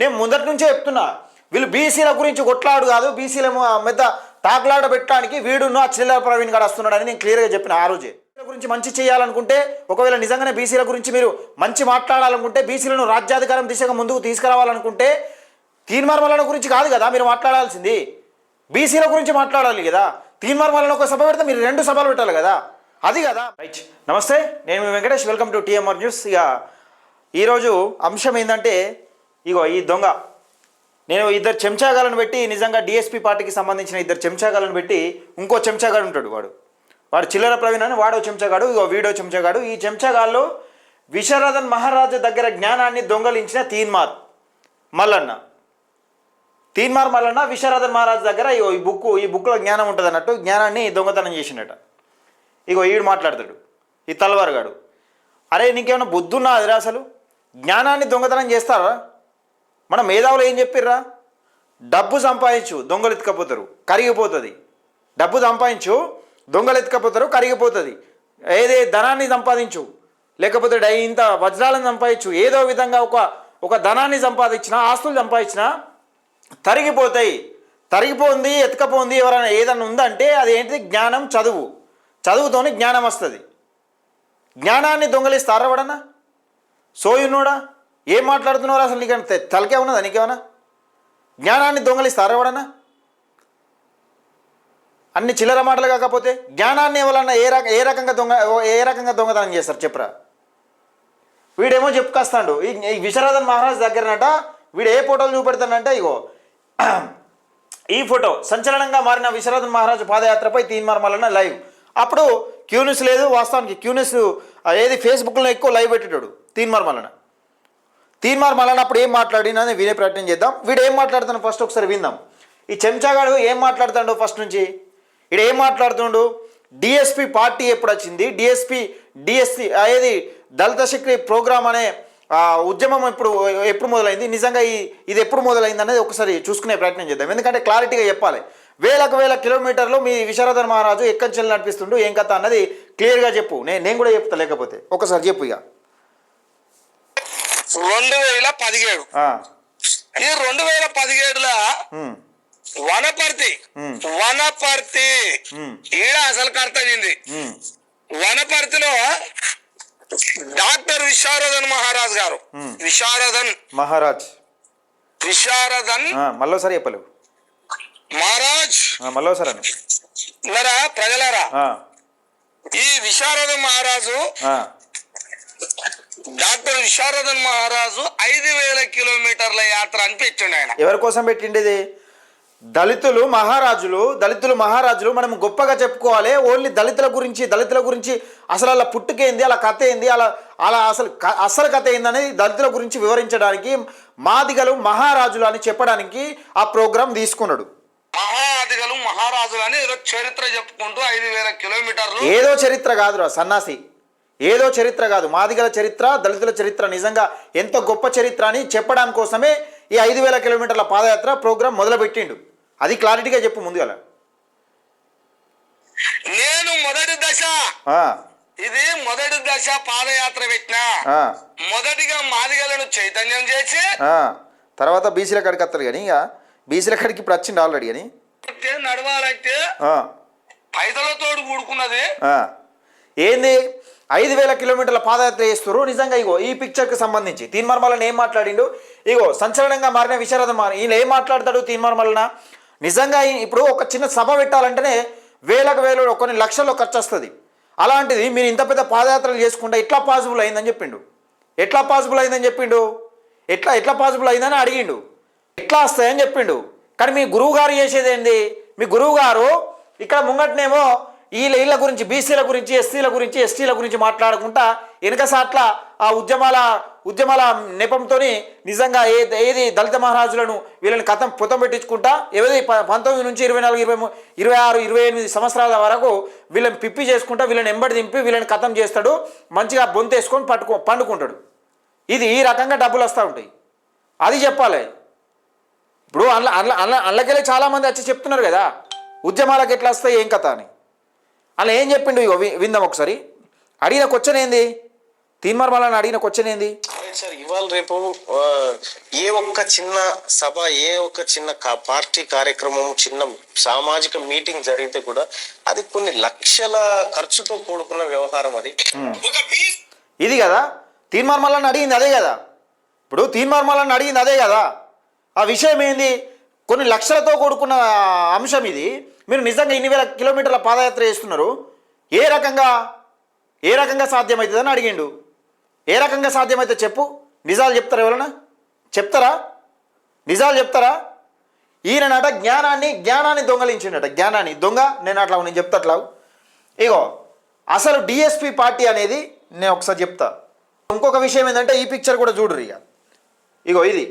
నేను ముందటి నుంచే చెప్తున్నా. వీళ్ళు బీసీల గురించి కొట్లాడు కాదు బీసీల మీద తాకులాట పెట్టడానికి వీడును ఆ చిల్లర ప్రవీణ్ గారు వస్తున్నాడని నేను క్లియర్గా చెప్పిన ఆ రోజే. గురించి మంచి చేయాలనుకుంటే ఒకవేళ నిజంగానే బీసీల గురించి మీరు మంచి మాట్లాడాలనుకుంటే బీసీలను రాజ్యాధికారం దిశగా ముందుకు తీసుకురావాలనుకుంటే తీన్మార్మలన గురించి కాదు కదా మీరు మాట్లాడాల్సింది. బీసీల గురించి మాట్లాడాలి కదా. తీన్మార్మలన ఒక సభ పెడితే మీరు రెండు సభలు పెట్టాలి కదా. అది కదా. రైట్. నమస్తే నేను Venkatesh welcome to TMR news. ఇక ఈరోజు అంశం ఏంటంటే ఇగో ఈ దొంగ. నేను ఇద్దరు చెంచాగాలను పెట్టి నిజంగా డిఎస్పీ పార్టీకి సంబంధించిన ఇద్దరు చెంచాగాలను పెట్టి ఇంకో చెంచాగాడు ఉంటాడు వాడు. వాడు చిల్లర ప్రవీణ్ అని వాడో చెంచాగాడు ఇగో వీడో చెంచాగాడు. ఈ చెంచాగాళ్ళు విశ్వనాథన్ మహారాజు దగ్గర జ్ఞానాన్ని దొంగలించిన తీన్మార్ మల్లన్న. తీన్మార్ మల్లన్న విశ్వనాథన్ మహారాజు దగ్గర ఇగో ఈ బుక్ ఈ బుక్లో జ్ఞానం ఉంటుంది అన్నట్టు జ్ఞానాన్ని దొంగతనం చేసినట ఇగో ఈడు మాట్లాడతాడు ఈ తలవారుగాడు అరే నీకేమైనా బుద్ధున్నా అదిరా అసలు? జ్ఞానాన్ని దొంగతనం చేస్తారా? మన మేధావులు ఏం చెప్పిర్రా? డబ్బు సంపాదించు దొంగలు ఎత్తుకపోతారు కరిగిపోతుంది. డబ్బు సంపాదించు దొంగలు ఎత్తుకపోతారు కరిగిపోతుంది. ఏదే ధనాన్ని సంపాదించు లేకపోతే డై ఇంత వజ్రాలను సంపాదించు ఏదో విధంగా ఒక ఒక ధనాన్ని సంపాదించినా ఆస్తులు సంపాదించినా తరిగిపోతాయి. తరిగిపోంది ఎత్తుకపోంది ఎవరైనా ఏదైనా ఉందంటే అది ఏంటిది? జ్ఞానం చదువు. చదువుతోనే జ్ఞానం వస్తుంది. జ్ఞానాన్ని దొంగలిస్తారా ఎవడన్నా సోయున్నోడా? ఏం మాట్లాడుతున్నారు అసలు నీకు తలకే ఉన్నదా నీకేమన్నా? జ్ఞానాన్ని దొంగలిస్తారా ఎవడన్నా? అన్ని చిల్లర మాటలు కాకపోతే జ్ఞానాన్ని ఎవరన్నా ఏ రక ఏ రకంగా దొంగ ఏ రకంగా దొంగతనం చేస్తారు చెప్పరా? వీడేమో చెప్పుకొస్తాడు ఈ ఈ విశ్వనాథన్ మహారాజ్ దగ్గరనట వీడు ఏ ఫోటోలు చూపెడతాడంటే ఇగో ఈ ఫోటో సంచలనంగా మారిన విశ్వనాథన్ మహారాజు పాదయాత్రపై తీన్మార్ మల్లన్న లైవ్. అప్పుడు క్యూనిస్ లేదు వాస్తవానికి క్యూనిస్ ఏది ఫేస్బుక్లో ఎక్కువ లైవ్ పెట్టేటాడు తీన్మార్ తీన్మార్ మళ్ళనప్పుడు ఏం మాట్లాడినని వినే ప్రయత్నం చేద్దాం. వీడు ఏం మాట్లాడుతాడు ఫస్ట్ ఒకసారి విందాం. ఈ చెంచాగాడు ఏం మాట్లాడుతాడు ఫస్ట్ నుంచి? వీడు ఏం మాట్లాడుతుండు డిఎస్పి పార్టీ ఎప్పుడు వచ్చింది? డిఎస్పి డిఎస్పి అనేది దళిత శక్తి ప్రోగ్రామ్ అనే ఉద్యమం ఇప్పుడు ఎప్పుడు మొదలైంది? నిజంగా ఈ ఇది ఎప్పుడు మొదలైంది అనేది ఒకసారి చూసుకునే ప్రయత్నం చేద్దాం. ఎందుకంటే క్లారిటీగా చెప్పాలి. వేలకు వేల కిలోమీటర్లు మీ విశారదన్ మహారాజు ఎక్కంచెలు నడిపిస్తుండు. ఏం కథ అన్నది క్లియర్గా చెప్పు. నేను నేను కూడా చెప్తా లేకపోతే. ఒకసారి చెప్పు ఇక. రెండు వేల పదిహేడు ఈ రెండు వేల పదిహేడుల వనపర్తి. వనపర్తి. ఈడ అసలు కర్తయింది ఉమ్, వనపర్తిలో డాక్టర్ విశారదన్ మహారాజ్ గారు. విశారదన్ మహారాజ్. విశారదన్ మళ్ళోసారి చెప్పలేవు. మహారాజ్. మళ్ళోసారి ప్రజలరా. ఈ విశారదన్ మహారాజు డాక్టర్ విశారదన్ మహారాజు ఐదు వేల కిలోమీటర్ల యాత్ర అని పెట్టిండు ఆయన. ఎవరి కోసం పెట్టిండేది? దళితులు మహారాజులు దళితులు మహారాజులు మనం గొప్పగా చెప్పుకోవాలి. ఓన్లీ దళితుల గురించి దళితుల గురించి అసలు అలా పుట్టుకేంది అలా కథ ఏంది అలా అలా అసలు అసలు కథ ఏంది అనేది దళితుల గురించి వివరించడానికి మాదిగలు మహారాజులు అని చెప్పడానికి ఆ ప్రోగ్రాం తీసుకున్నాడు. మహాదిగలు మహారాజులు అని ఏదో చరిత్ర చెప్పుకుంటూ ఐదు వేల కిలోమీటర్లు ఏదో చరిత్ర కాదురా సన్నాసి. ఏదో చరిత్ర కాదు. మాదిగల చరిత్ర దళితుల చరిత్ర నిజంగా ఎంత గొప్ప చరిత్ర అని చెప్పడానికి కోసమే ఈ ఐదు వేల కిలోమీటర్ల పాదయాత్ర ప్రోగ్రాం మొదలుపెట్టిండు. అది క్లారిటీగా చెప్పు ముందుగా నేను మొదటి దశ. ఇది మొదటి దశ పాదయాత్ర పెట్టిన. మొదటిగా మాదిగలను చైతన్యం చేసి. తర్వాత బీసీల కాడికి వస్తారు కానీ ఇక బీసీల కాడికి ఇప్పుడు వచ్చిండు ఆల్రెడీ అని నడవాలంటే ఆ, పైసలతోడు కూడుకున్నది. ఏంది? ఐదు వేల కిలోమీటర్ల పాదయాత్ర చేస్తారు నిజంగా ఇగో ఈ పిక్చర్కి సంబంధించి తీన్మర్మలన ఏం మాట్లాడిండు? ఇగో సంచలనంగా మారిన విశారద మారి ఈయన ఏం మాట్లాడతాడు తీన్మార్మలన నిజంగా ఇప్పుడు ఒక చిన్న సభ పెట్టాలంటేనే వేలకు వేలు కొన్ని లక్షల్లో ఖర్చు వస్తుంది అలాంటిది మీరు ఇంత పెద్ద పాదయాత్రలు చేసుకుంటే ఎట్లా పాసిబుల్ అయిందని చెప్పిండు? ఎట్లా పాసిబుల్ అయిందని చెప్పిండు? ఎట్లా ఎట్లా పాసిబుల్ అయిందని అడిగిండు. ఎట్లా వస్తాయని చెప్పిండు. కానీ మీ గురువు గారు చేసేది ఏంది? మీ గురువుగారు ఇక్కడ ముంగట్నేమో వీళ్ళ వీళ్ళ గురించి బీసీల గురించి ఎస్సీల గురించి ఎస్టీల గురించి మాట్లాడుకుంటా వెనక సాట్ల ఆ ఉద్యమాల ఉద్యమాల నెపంతో నిజంగా ఏ ఏది దళిత మహారాజులను వీళ్ళని కథం పుతం పెట్టించుకుంటా ఏది ప- పంతొమ్మిది నుంచి ఇరవై నాలుగు ఇరవై ఇరవై ఆరు ఇరవై ఎనిమిది సంవత్సరాల వరకు వీళ్ళని పిప్పి చేసుకుంటా వీళ్ళని ఎంబడి దింపి వీళ్ళని కథం చేస్తాడు మంచిగా బొంతేసుకొని పట్టుకో పండుకుంటాడు. ఇది ఈ రకంగా డబ్బులు వస్తూ ఉంటాయి. అది చెప్పాలి. ఇప్పుడు అల్ల అల్ల అల్ల అల్లకెళ్ళి చాలామంది వచ్చి చెప్తున్నారు కదా ఉద్యమాలకు ఎట్లా వస్తాయి ఏం కథ అని. అలా ఏం చెప్పిండు? ఇగో విందాం ఒకసారి. అడిగిన క్వశ్చన్ ఏంది? తీన్మార్ మళ్ళీ అడిగిన క్వశ్చన్ ఏంది? సార్ ఇవాళ రేపు ఏ ఒక్క చిన్న సభ ఏ ఒక్క చిన్న పార్టీ కార్యక్రమం చిన్న సామాజిక మీటింగ్ జరిగితే కూడా అది కొన్ని లక్షల ఖర్చుతో కూడుకున్న వ్యవహారం అది. ఇది కదా? తీన్మార్ మల్లన్న అడిగింది అదే కదా? ఇప్పుడు తీన్మార్ మల్లన్న అడిగింది అదే కదా? ఆ విషయం ఏంది? కొన్ని లక్షలతో కూడుకున్న అంశం ఇది. మీరు నిజంగా ఇన్ని వేల కిలోమీటర్ల పాదయాత్ర చేస్తున్నారు? ఏ రకంగా ఏ రకంగా సాధ్యమవుతుందని అడిగిండు. ఏ రకంగా సాధ్యమైతే చెప్పు. నిజాలు చెప్తారా ఎవరైనా? చెప్తారా? నిజాలు చెప్తారా? ఈయననట జ్ఞానాన్ని జ్ఞానాన్ని దొంగలించిండట. జ్ఞానాన్ని దొంగ నేను అట్లా నేను చెప్తాట్లా ఇగో అసలు డిఎస్పి పార్టీ అనేది నేను ఒకసారి చెప్తా. ఇంకొక విషయం ఏంటంటే ఈ పిక్చర్ కూడా చూడరు ఇక ఇగో ఇది.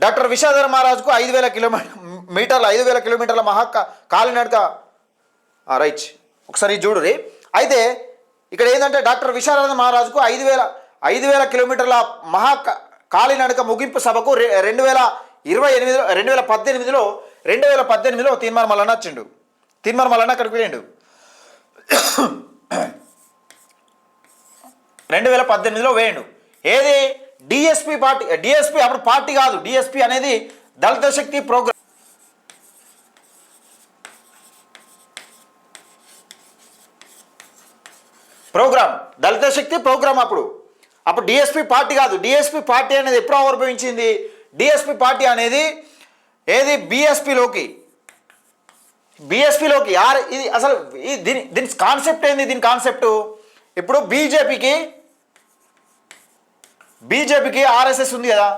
డాక్టర్ విషాధర మహారాజుకు ఐదు వేల కిలోమీటర్ మీటర్ల ఐదు వేల కిలోమీటర్ల మహా కాలినడక ఆ, రైట్. ఒకసారి చూడురి అయితే ఇక్కడ ఏంటంటే డాక్టర్ విశారద మహారాజుకు ఐదు వేల ఐదు వేల కిలోమీటర్ల మహా కాలినడక ముగింపు సభకు రె- రెండు వేల ఇరవై ఎనిమిదిలో రెండు వేల పద్దెనిమిదిలో రెండు వేల పద్దెనిమిదిలో తీన్మార్ మల్లన్న వచ్చిండు తీన్మార్ మల్లన్న అక్కడికి వెళ్ళిండు రెండు వేల పద్దెనిమిదిలో వేయండు. ఏది? డిఎస్పి పార్టీ డిఎస్పి అప్పుడు పార్టీ కాదు. డిఎస్పి అనేది Dalita Shakti program program Dalita Shakti program అప్పుడు. అప్పుడు డిఎస్పి పార్టీ కాదు. డిఎస్పి పార్టీ అనేది ఎప్పుడు ఆవిర్భవించింది? డిఎస్పి పార్టీ అనేది ఏది? బిఎస్పిలోకి బిఎస్పిలోకి ఆర్ ఇది అసలు దీని దీని కాన్సెప్ట్ ఏంది? దీని కాన్సెప్ట్ ఇప్పుడు బీజేపీకి బీజేపీకి ఆర్ఎస్ఎస్ ఉంది కదా.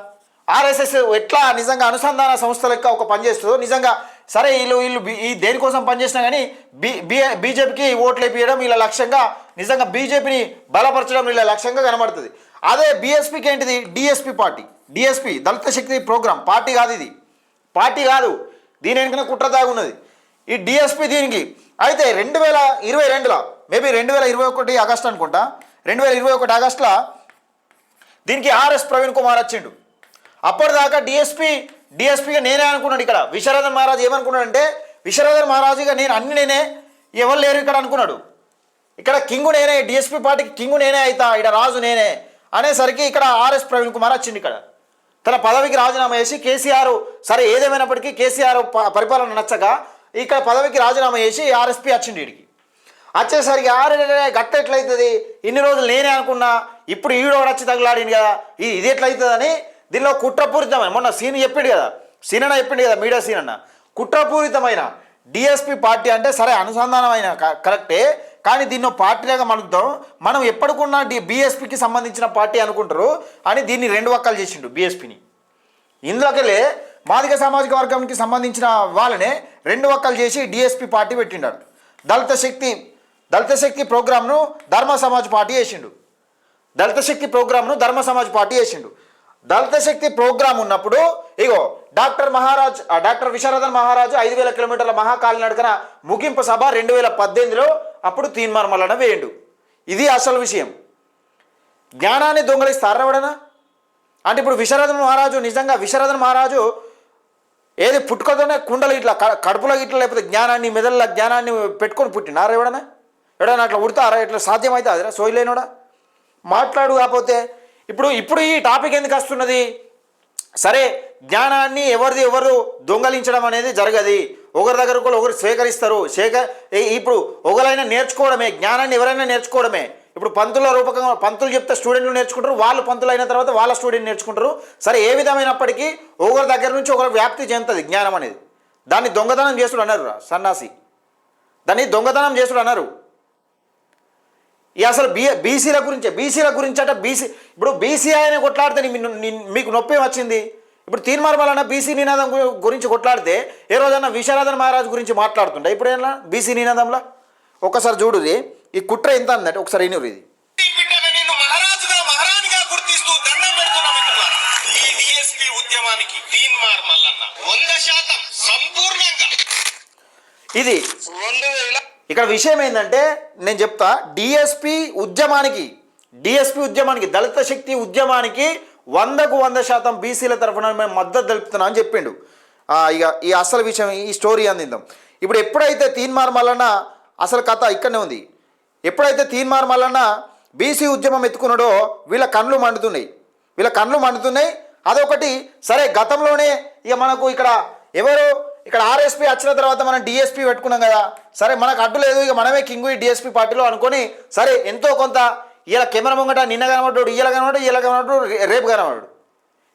ఆర్ఎస్ఎస్ ఎట్లా నిజంగా అనుసంధాన సంస్థ లెక్క ఒక పనిచేస్తుందో నిజంగా సరే వీళ్ళు వీళ్ళు ఈ దేనికోసం పనిచేసినా కానీ బీ బీ బీజేపీకి ఓట్లు వేయడం వీళ్ళ లక్ష్యంగా నిజంగా బీజేపీని బలపరచడం వీళ్ళ లక్ష్యంగా కనబడుతుంది. అదే బీఎస్పీకి ఏంటిది? DSP party. DSP Dalita Shakti program party కాదు ఇది. పార్టీ కాదు. దీని వెనుకనే కుట్ర దాగున్నది ఈ డిఎస్పీ దీనికి. అయితే రెండు వేల ఇరవై రెండులో మేబీ రెండు వేల ఇరవై ఒకటి ఆగస్ట్ అనుకుంటా రెండు వేల ఇరవై ఒకటి ఆగస్టులో దీనికి ఆర్ఎస్ ప్రవీణ్ కుమార్ వచ్చిండు. అప్పటిదాకా డిఎస్పీ డిఎస్పీగా నేనే అనుకున్నాడు ఇక్కడ. విశ్వనాథన్ మహారాజు ఏమనుకున్నాడంటే విశ్వనాథన్ మహారాజుగా నేను అన్ని నేనే ఎవరు లేరు ఇక్కడ అనుకున్నాడు. ఇక్కడ కింగు నేనే డిఎస్పీ పార్టీకి కింగు నేనే అవుతా ఇక్కడ రాజు నేనే అనేసరికి ఇక్కడ ఆర్ఎస్ ప్రవీణ్ కుమార్ వచ్చిండు ఇక్కడ. తన పదవికి రాజీనామా చేసి కేసీఆర్ సరే ఏదేమైనప్పటికీ కేసీఆర్ ప- పరిపాలన నచ్చక ఇక్కడ పదవికి రాజీనామా చేసి ఆర్ఎస్పీ వచ్చిండు వీడికి వచ్చేసరికి ఆరు గట్ట ఎట్లయితుంది ఇన్ని రోజులు నేనే అనుకున్నా ఇప్పుడు ఈడో వచ్చి తగిలాడింది కదా. ఇది ఇది ఎట్లయితుందని దీనిలో కుట్రపూరితమైన మొన్న సీన్ చెప్పిండు కదా. సీన్ అన్న చెప్పిండు కదా మీడియా సీన్ అన్న కుట్రపూరితమైన డిఎస్పి పార్టీ అంటే సరే అనుసంధానమైన కరెక్టే. కానీ దీన్ని పార్టీలాగా మలుద్దాం మనం ఎప్పటికున్నా డి బీఎస్పీకి సంబంధించిన పార్టీ అనుకుంటారు. అని దీన్ని రెండు వక్కలు చేసిండు బీఎస్పీని ఇందులోకెళ్ళే మాదిక సామాజిక వర్గానికి సంబంధించిన వాళ్ళనే రెండు వక్కలు చేసి డిఎస్పి పార్టీ పెట్టిండారు దళిత శక్తి దళిత శక్తి ప్రోగ్రామ్ను ధర్మ సమాజ్ పార్టీ చేసిండు. దళిత శక్తి ప్రోగ్రామ్ను ధర్మ సమాజ్ పార్టీ చేసిండు. దళిత శక్తి ప్రోగ్రామ్ ఉన్నప్పుడు ఇగో డాక్టర్ మహారాజ్ ఆ డాక్టర్ విశారదన్ మహారాజు ఐదు వేల కిలోమీటర్ల మహాకాలి నడకన ముగింపు సభ రెండు వేల పద్దెనిమిదిలో అప్పుడు తీన్మార్ వేయండు. ఇది అసలు విషయం. జ్ఞానాన్ని దొంగలిస్తారు ఎవడనా అంటే ఇప్పుడు విశారదన్ మహారాజు నిజంగా విశారదన్ మహారాజు ఏది పుట్టుకతోనే కుండలు ఇట్లా కడుపులో ఇట్లా లేకపోతే జ్ఞానాన్ని మెదళ్ళ జ్ఞానాన్ని పెట్టుకొని పుట్టినారా ఎవడనా ఎవడన్నా అట్లా ఉడతారా? ఇట్లా సాధ్యమైతే అదిరా? సోయలేనోడా మాట్లాడు కాకపోతే ఇప్పుడు ఇప్పుడు ఈ టాపిక్ ఎందుకు వస్తున్నది? సరే జ్ఞానాన్ని ఎవరిది ఎవరు దొంగలించడం అనేది జరగదు. ఒకరి దగ్గర కూడా ఒకరు స్వీకరిస్తారు సేక ఇప్పుడు ఒకరైనా నేర్చుకోవడమే జ్ఞానాన్ని ఎవరైనా నేర్చుకోవడమే. ఇప్పుడు పంతుల రూపకంగా పంతులు చెప్తే స్టూడెంట్లు నేర్చుకుంటారు వాళ్ళు పంతులు అయిన తర్వాత వాళ్ళ స్టూడెంట్ నేర్చుకుంటారు. సరే ఏ విధమైనప్పటికీ ఒకరి దగ్గర నుంచి ఒకరు వ్యాప్తి చెందుతుంది జ్ఞానం అనేది. దాన్ని దొంగతనం చేసుడు అన్నారు సన్నాసి. దాన్ని దొంగతనం చేసుడు అన్నారు ఈ అసలు బీ బీసీల గురించే. బీసీల గురించి అంటే బీసీ ఇప్పుడు బీసీ ఆయన కొట్లాడితే మీకు నొప్పి వచ్చింది ఇప్పుడు తీర్మార్మలన్న బీసీ నినాదం గు- గురించి కొట్లాడితే ఏ రోజన్నా విశ్వనాథన్ మహారాజ్ గురించి మాట్లాడుతుండే? ఇప్పుడు ఏమన్నా? బీసీ నినాదంలో? ఒకసారి చూడు ఇది. ఈ కుట్ర ఎంత అందంటే ఒకసారి ఇనురు ఇది. ఈ బిడ్డను నిన్ను మహారాజుగా మహారాణిగా గుర్తిస్తూ దండం పెడుతున్నా మిత్రులారా ఈ డిఎస్పి ఉద్యమానికి తీన్మార్ మల్లన్న వంద శాతం సంపూర్ణంగా. ఇది రెండు వేల ఇక్కడ విషయం ఏంటంటే నేను చెప్తా డిఎస్పి ఉద్యమానికి డిఎస్పి ఉద్యమానికి దళిత శక్తి ఉద్యమానికి వందకు వంద శాతం బీసీల తరఫున మేము మద్దతు తెలుపుతున్నా అని చెప్పిండు. ఇక ఈ అసలు విషయం ఈ స్టోరీ అందిద్దాం ఇప్పుడు ఎప్పుడైతే తీన్మార్ మల్లన్న అసలు కథ ఇక్కడనే ఉంది. ఎప్పుడైతే తీన్మార్ మల్లన్న బీసీ ఉద్యమం ఎత్తుకున్నాడో వీళ్ళ కళ్ళు మండుతున్నాయి. వీళ్ళ కళ్ళు మండుతున్నాయి. అదొకటి సరే గతంలోనే ఇక మనకు ఇక్కడ ఎవరు ఇక్కడ ఆర్ఎస్పీ వచ్చిన తర్వాత మనం డిఎస్పీ పెట్టుకున్నాం కదా సరే మనకు అడ్డు లేదు ఇక మనమే కింగ్ ఈ డిఎస్పీ పార్టీలో అనుకొని సరే ఎంతో కొంత ఇలా కెమెరా ముంగట నిన్న కనబడ్డాడు ఇలా కనబడ్డాడు ఇలా కనబడ్డాడు రేపు కనబడ్డాడు.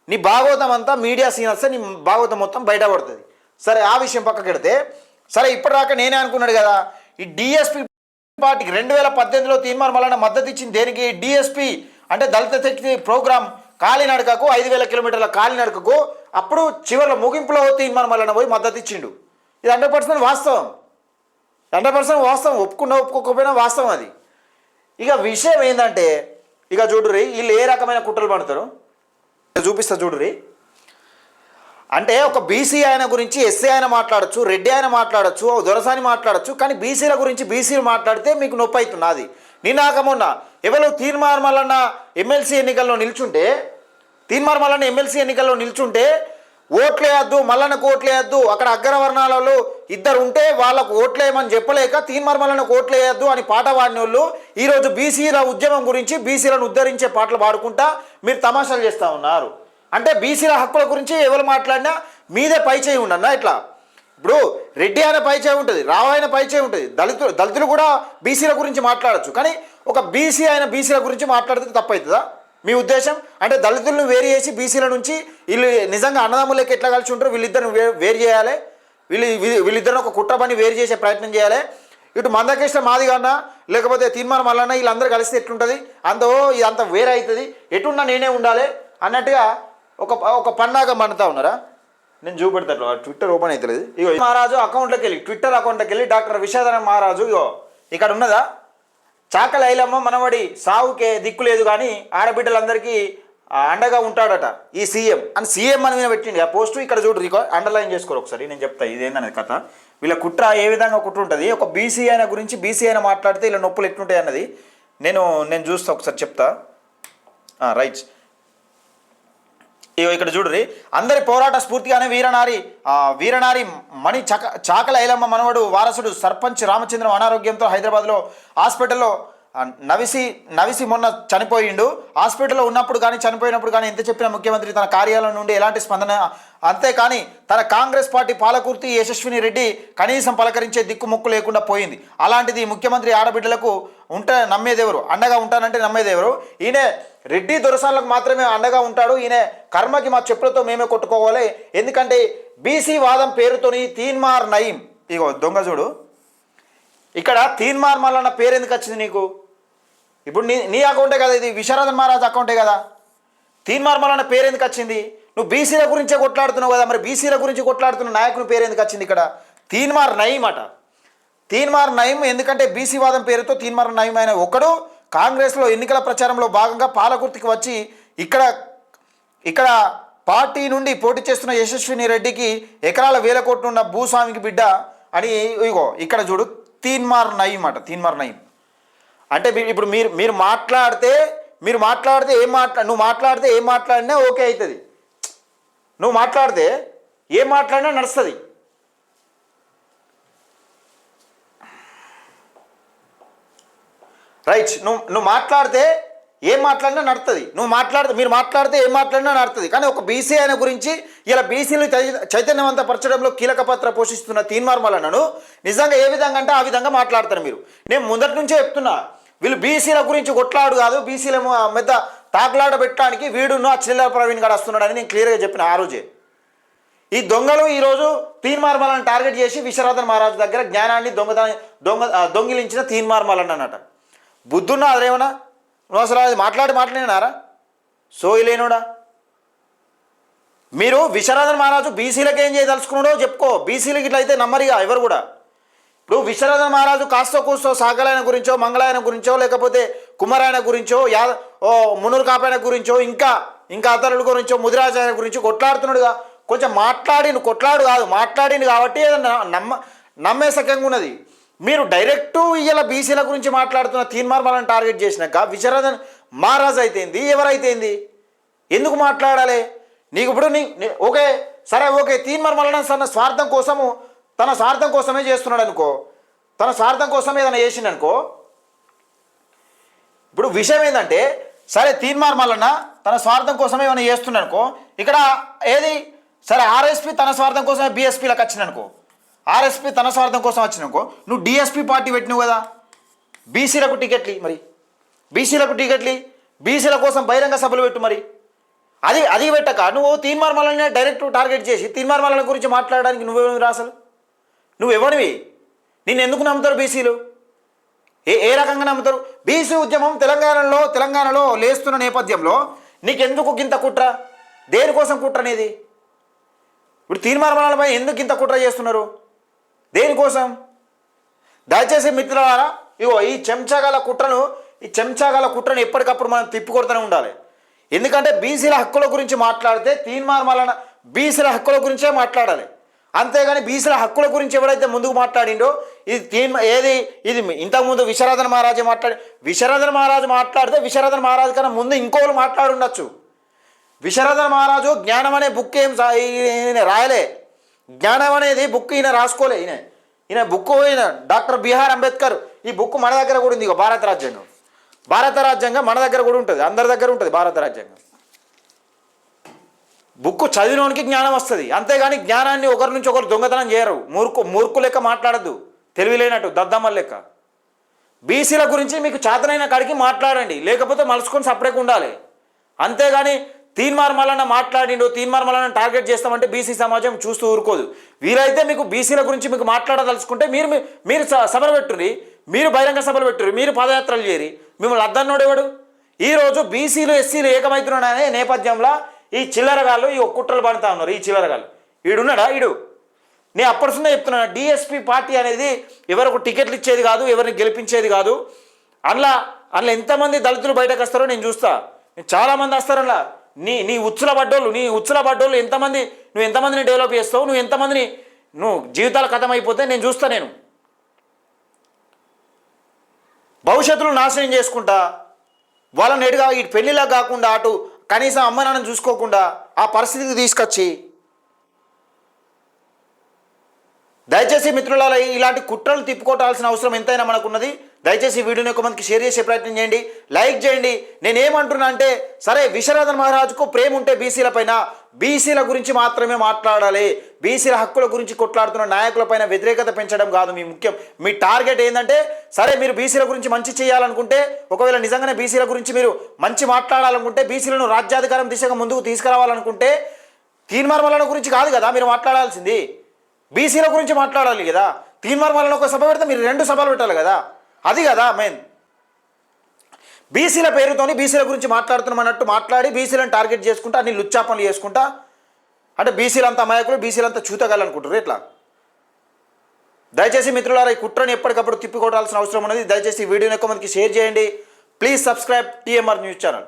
నీ భాగవతం అంతా మీడియా సీన్ వస్తే నీ భాగవతం మొత్తం బయటపడుతుంది. సరే ఆ విషయం పక్కకి పెడితే సరే ఇప్పటిదాకా నేనే అనుకున్నాడు కదా ఈ డిఎస్పీ పార్టీకి రెండు వేల పద్దెనిమిదిలో తీర్మానం వలన మద్దతు ఇచ్చింది దేనికి? డిఎస్పీ అంటే దళిత శక్తి ప్రోగ్రామ్ కాలినడకకు ఐదు వేల కిలోమీటర్ల కాలినడకకు అప్పుడు చివరిలో ముగింపులో తీర్మానం వలన పోయి మద్దతు ఇచ్చిండు. ఇది హండ్రెడ్ పర్సెంట్ వాస్తవం. హండ్రెడ్ పర్సెంట్ వాస్తవం. ఒప్పుకున్నా ఒప్పుకోకపోయినా వాస్తవం అది. ఇక విషయం ఏంటంటే ఇక చూడుర్రి వీళ్ళు ఏ రకమైన కుట్రలు పడతారు? చూపిస్తా చూడుర్రి అంటే ఒక బీసీ ఆయన గురించి ఎస్సీ ఆయన మాట్లాడచ్చు రెడ్డి ఆయన మాట్లాడచ్చు దొరసాని మాట్లాడచ్చు కానీ బీసీల గురించి బీసీలు మాట్లాడితే మీకు నొప్పి అవుతున్నది నిన్నాక మొన్న ఎవరు తీర్మార్ మల్లన్న ఎమ్మెల్సీ ఎన్నికల్లో నిల్చుంటే తీర్మార్ మల్లన్న ఎమ్మెల్సీ ఎన్నికల్లో నిల్చుంటే ఓట్లేయద్దు మల్లన్నకు ఓట్లేయద్దు అక్కడ అగ్రవర్ణాలలో ఇద్దరు ఉంటే వాళ్ళకు ఓట్లేయమని చెప్పలేక తీర్మార్ మల్లన్నకు ఓట్లేయద్దు అని పాట పాడిన వాళ్ళు ఈరోజు బీసీల ఉద్యమం గురించి బీసీలను ఉద్ధరించే పాటలు పాడుకుంటా మీరు తమాషాలు చేస్తూ ఉన్నారు. అంటే బీసీల హక్కుల గురించి ఎవరు మాట్లాడినా మీదే పై చేయి ఉండన్నా ఇట్లా. ఇప్పుడు రెడ్డి ఆయన పైచే ఉంటుంది రావు ఆయన పైచే ఉంటుంది. దళితులు దళితులు కూడా బీసీల గురించి మాట్లాడచ్చు. కానీ ఒక బీసీ ఆయన బీసీల గురించి మాట్లాడితే తప్పవుతుందా మీ ఉద్దేశం? అంటే దళితులను వేరు చేసి బీసీల నుంచి వీళ్ళు నిజంగా అన్నదమ్ములకి ఎట్లా కలిసి ఉంటారు వీళ్ళిద్దరిని వేరు చేయాలి. వీళ్ళు వీళ్ళిద్దరిని ఒక కుట్ర పని వేరు చేసే ప్రయత్నం చేయాలి. ఇటు మందకృష్ణ మాది అన్నా లేకపోతే తీర్మానం వల్లన్నా వీళ్ళందరూ కలిస్తే ఎట్లుంటుంది? అంత ఇది ఇదంతా వేరే అవుతుంది ఎటున్నా నేనే ఉండాలి అన్నట్టుగా ఒక ఒక పన్నాగా పండుతా ఉన్నారా? నేను చూపెడతాను ట్విట్టర్ ఓపెన్ అవుతలేదు ఇగో మహారాజు అకౌంట్లోకి వెళ్ళి ట్విట్టర్ అకౌంట్లోకి వెళ్ళి డాక్టర్ విషాదన మహారాజు ఇగో ఇక్కడ ఉన్నదా? చాకల ఐలమ్మ మనవడి సావుకే దిక్కు లేదు కానీ ఆడబిడ్డలందరికీ అండగా ఉంటాడట ఈ సీఎం. అని సీఎం అని మీద పెట్టింది ఆ పోస్టు ఇక్కడ చూడు రికో అండర్లైన్ చేసుకోరు ఒకసారి. నేను చెప్తా ఇదేందనేది కథ. వీళ్ళ కుట్ర ఏ విధంగా కుట్ర ఉంటుంది? ఒక బీసీ అయిన గురించి బీసీ అయిన మాట్లాడితే ఇలా నొప్పులు ఎట్లుంటాయి అన్నది నేను నేను చూస్తా ఒకసారి చెప్తా. రైట్. ఇగో ఇక్కడ చూడురి అందరి పోరాట స్ఫూర్తిగానే వీరనారి వీరనారి మణి చక చాకల ఐలమ్మ మనవడు వారసుడు సర్పంచ్ రామచంద్రం అనారోగ్యంతో హైదరాబాద్లో హాస్పిటల్లో నవిసి నవిసి మొన్న చనిపోయిండు. హాస్పిటల్లో ఉన్నప్పుడు కానీ చనిపోయినప్పుడు కానీ ఎంత చెప్పిన ముఖ్యమంత్రి తన కార్యాలయం నుండి ఎలాంటి స్పందన అంతేకాని తన కాంగ్రెస్ పార్టీ పాలకుర్తి యశస్విని రెడ్డి కనీసం పలకరించే దిక్కుముక్కు లేకుండా పోయింది. అలాంటిది ముఖ్యమంత్రి ఆడబిడ్డలకు ఉంటే నమ్మేదెవరు? అండగా ఉంటానంటే నమ్మేదెవరు? ఈయన రెడ్డి దొరసాలకు మాత్రమే అండగా ఉంటాడు. ఈయన కర్మకి మా చెప్పులతో మేమే కొట్టుకోవాలి. ఎందుకంటే బీసీ వాదం పేరుతోని తీన్మార్ నయీం. ఇగో దొంగ చూడు. ఇక్కడ తీన్మార్ మల్లన్న పేరు ఎందుకు వచ్చింది నీకు? ఇప్పుడు నీ నీ అకౌంటే కదా ఇది విశ్వనాథన్ మహారాజ్ అకౌంటే కదా. తీన్మార్ మల్లన్న పేరు ఎందుకు వచ్చింది? నువ్వు బీసీల గురించే కొట్లాడుతున్నావు కదా మరి బీసీల గురించి కొట్లాడుతున్న నాయకుని పేరు ఎందుకు వచ్చింది ఇక్కడ? తీన్మార్ నయీం అట. తీన్మార్ నయీం ఎందుకంటే బీసీ వాదం పేరుతో తీన్మార్ నయీం అయిన ఒకడు కాంగ్రెస్లో ఎన్నికల ప్రచారంలో భాగంగా పాలకుర్తికి వచ్చి ఇక్కడ ఇక్కడ పార్టీ నుండి పోటీ చేస్తున్న యశస్విని రెడ్డికి ఎకరాల వేల కోట్లు ఉన్న భూస్వామికి బిడ్డ అని ఇగో ఇక్కడ చూడు తీన్మార్ నయీం అట తీన్మార్ నయీం అంటే ఇప్పుడు మీరు మీరు మాట్లాడితే మీరు మాట్లాడితే ఏం మాట్లా నువ్వు మాట్లాడితే ఏం మాట్లాడినా ఓకే అవుతుంది నువ్వు మాట్లాడితే ఏం మాట్లాడినా నడుస్తుంది. రైట్ నువ్వు నువ్వు మాట్లాడితే ఏం మాట్లాడినా నడుతుంది నువ్వు మాట్లాడితే మీరు మాట్లాడితే ఏం మాట్లాడినా నడుతుంది కానీ ఒక బీసీ ఆయన గురించి ఇలా బీసీలు చైతన్యవంతపరచడంలో కీలక పాత్ర పోషిస్తున్న తీన్మార్మలనను నిజంగా ఏ విధంగా అంటే ఆ విధంగా మాట్లాడతారు మీరు. నేను ముందటి నుంచే చెప్తున్నా. వీళ్ళు బీసీల గురించి కొట్లాడు కాదు బీసీల మెద్ద తాకులాట పెట్టడానికి వీడును ఆ చిల్లర ప్రవీణ్ గారు వస్తున్నాడని నేను క్లియర్గా చెప్పిన ఆ రోజే. ఈ దొంగలు ఈరోజు తీన్మార్మలను టార్గెట్ చేసి విశ్వనాథన్ మహారాజు దగ్గర జ్ఞానాన్ని దొంగతనం దొంగ దొంగిలించిన దొంగిలించిన తీన్మార్మలన్ అన్నట బుద్ధున్నా అదేమన్నా? నువ్వు అసలు అది మాట్లాడి మాట్లాడినారా? సోయిలేనుడా మీరు విశ్వనాథన్ మహారాజు బీసీలకు ఏం చేయదలుచుకున్నాడో చెప్పుకో బీసీలకి ఇట్లయితే నమ్మరిగా ఎవరు కూడా. ఇప్పుడు విశ్వనాథ మహారాజు కాస్తో కూస్తో సాగలాయన గురించో మంగళాయన గురించో లేకపోతే కుమారాయన గురించో యా ఓ మునూరు కాపాయన గురించో ఇంకా ఇంకా అతరుల గురించో ముదిరాజాయన గురించో కొట్లాడుతున్నాడుగా. కొంచెం మాట్లాడిను కొట్లాడు కాదు మాట్లాడింది కాబట్టి నమ్మ నమ్మే సఖ్యంగా ఉన్నది. మీరు డైరెక్ట్ ఇయ్యాల బీసీల గురించి మాట్లాడుతున్న తీన్మార్మలను టార్గెట్ చేసినాక విశ్వనాథన్ మహారాజు అయితేంది ఎవరైతేంది? ఎందుకు మాట్లాడాలి? నీకు ఇప్పుడు నీ ఓకే సరే ఓకే తీన్మార్ మల్లన సన్న స్వార్థం కోసము తన స్వార్థం కోసమే చేస్తున్నాడు అనుకో తన స్వార్థం కోసమే ఏదైనా చేసిండు అనుకో ఇప్పుడు విషయం ఏంటంటే సరే తీర్మార్ మల్లన్న తన స్వార్థం కోసమే ఏమైనా చేస్తున్నాడు అనుకో ఇక్కడ ఏది? సరే ఆర్ఎస్పి తన స్వార్థం కోసమే బీఎస్పీలకు వచ్చిననుకో ఆర్ఎస్పి తన స్వార్థం కోసం వచ్చిననుకో నువ్వు డిఎస్పీ పార్టీ పెట్టినావు కదా బీసీలకు టికెట్లు మరి బీసీలకు టికెట్లు బీసీల కోసం బహిరంగ సభలు పెట్టు మరి. అది అది పెట్టక నువ్వు తీన్మార్ మల్లనే డైరెక్ట్ టార్గెట్ చేసి తీన్మార్ మల్లన గురించి మాట్లాడడానికి నువ్వేమి రాసలు నువ్వు ఎవరివి నిన్ను ఎందుకు నమ్ముతారు బీసీలు? ఏ ఏ రకంగా నమ్ముతారు? బీసీ ఉద్యమం తెలంగాణలో తెలంగాణలో లేస్తున్న నేపథ్యంలో నీకెందుకు గింత కుట్ర? దేనికోసం కుట్ర అనేది ఇప్పుడు తీర్మానాలపై ఎందుకు ఇంత కుట్ర చేస్తున్నారు? దేనికోసం? దయచేసి మిత్రులారా ఇగో ఈ చెంచాగల కుట్రను ఈ చెంచాగల కుట్రను ఎప్పటికప్పుడు మనం తిప్పికొడుతూనే ఉండాలి. ఎందుకంటే బీసీల హక్కుల గురించి మాట్లాడితే తీన్మార్మలన బీసీల హక్కుల గురించే మాట్లాడాలి. అంతేగాని బీసీల హక్కుల గురించి ఎవరైతే ముందుకు మాట్లాడిండో ఇది తీన్ ఏది ఇది ఇంతకుముందు విశ్వరాధన మహారాజు మాట్లాడి విశ్వరాధన మహారాజు మాట్లాడితే విశ్వరాధన మహారాజు కన్నా ముందు ఇంకోళ్ళు మాట్లాడుండొచ్చు. విశ్వనాథన్ మహారాజు జ్ఞానం అనే బుక్ ఏం ఈయన రాయలే. జ్ఞానం అనేది బుక్ ఈయన రాసుకోలే ఈయన. ఈయన బుక్ ఈయన డాక్టర్ బిఆర్ అంబేద్కర్ ఈ బుక్ మన దగ్గర కూడా ఉంది ఇగో భారత రాజ్యాంగం. భారత రాజ్యాంగం మన దగ్గర కూడా ఉంటుంది అందరి దగ్గర ఉంటుంది భారత రాజ్యాంగం. బుక్ చదివినోనికి జ్ఞానం వస్తుంది. అంతేగాని జ్ఞానాన్ని ఒకరి నుంచి ఒకరు దొంగతనం చేయరు. మూర్ఖు మూర్ఖు లెక్క మాట్లాడద్దు తెలివిలేనట్టు దద్దమ్మల లెక్క. బీసీల గురించి మీకు చేతనైన కాడికి మాట్లాడండి. లేకపోతే మలుసుకొని సపరేట్గా ఉండాలి. అంతేగాని తీన్మార్ మల్లన్న మాట్లాడిండు తీన్మార్ మల్లన్న టార్గెట్ చేస్తామంటే బీసీ సమాజం చూస్తూ ఊరుకోదు. వీలైతే మీకు బీసీల గురించి మీకు మాట్లాడదలుచుకుంటే మీరు మీరు స- సభలు పెట్టుర్రి మీరు బహిరంగ సభలు పెట్టుర్రి మీరు పాదయాత్రలు చేయరి మిమ్మల్ని అద్దన్నోడేవాడు ఎవడు? ఈరోజు బీసీలు ఎస్సీలు ఏకమవుతున్నాడనే నేపథ్యంలో ఈ చిల్లరగాళ్ళు ఈ కుట్రలు పడుతూ ఉన్నారు ఈ చిల్లరగాళ్ళు ఈడున్నాడా? ఈడు. నేను అప్పటిసున్నా చెప్తున్నాను డిఎస్పి పార్టీ అనేది ఎవరికి టికెట్లు ఇచ్చేది కాదు ఎవరిని గెలిపించేది కాదు. అందులో అందులో ఎంతమంది దళితులు బయటకు వస్తారో నేను చూస్తా. చాలామంది వస్తారు అందులో. నీ నీ ఉచ్చుల పడ్డోళ్ళు నీ ఉచ్చుల పడ్డోళ్ళు ఎంతమంది నువ్వు ఎంతమందిని డెవలప్ చేస్తావు నువ్వు ఎంతమందిని నువ్వు జీవితాలు కథం అయిపోతే నేను చూస్తా నేను. భవిష్యత్తులో నాశనం చేసుకుంటా. వాళ్ళని ఎటుగా ఈ పెళ్ళిలా కాకుండా అటు కనీసం అమ్మ నాన్నని చూసుకోకుండా ఆ పరిస్థితికి తీసుకొచ్చి దయచేసి మిత్రులలో ఇలాంటి కుట్రలు తిప్పుకోవాల్సిన అవసరం ఎంతైనా మనకున్నది. దయచేసి ఈ వీడియోని ఒక మందికి షేర్ చేసే ప్రయత్నం చేయండి. లైక్ చేయండి. నేనేమంటున్నా అంటే సరే విశ్వనాథన్ మహారాజుకు ప్రేమ ఉంటే బీసీల పైన బీసీల గురించి మాత్రమే మాట్లాడాలి. బీసీల హక్కుల గురించి కొట్లాడుతున్న నాయకులపైన వ్యతిరేకత పెంచడం కాదు మీ ముఖ్యం. మీ టార్గెట్ ఏంటంటే సరే మీరు బీసీల గురించి మంచి చేయాలనుకుంటే ఒకవేళ నిజంగానే బీసీల గురించి మీరు మంచి మాట్లాడాలనుకుంటే బీసీలను రాజ్యాధికారం దిశగా ముందుకు తీసుకురావాలనుకుంటే తీన్మార్మలన గురించి కాదు కదా మీరు మాట్లాడాల్సింది. బీసీల గురించి మాట్లాడాలి కదా. తీన్మార్మలన ఒక సభ పెడితే మీరు రెండు సభలు పెట్టాలి కదా. అది కదా మెయిన్ బీసీల పేరుతోని బీసీల గురించి మాట్లాడుతున్నాం అన్నట్టు మాట్లాడి బీసీలను టార్గెట్ చేసుకుంటా అన్ని లుచ్చా పనులు చేసుకుంటా అంటే బీసీలంతా అమాయకులు బీసీలంతా చూతగాలనుకుంటారు ఎట్లా? దయచేసి మిత్రులారా ఈ కుట్రని ఎప్పటికప్పుడు తిప్పికొట్టాల్సిన అవసరం ఉన్నది. దయచేసి ఈ వీడియోని ఎక్కువ మందికి షేర్ చేయండి. Please subscribe TMR news channel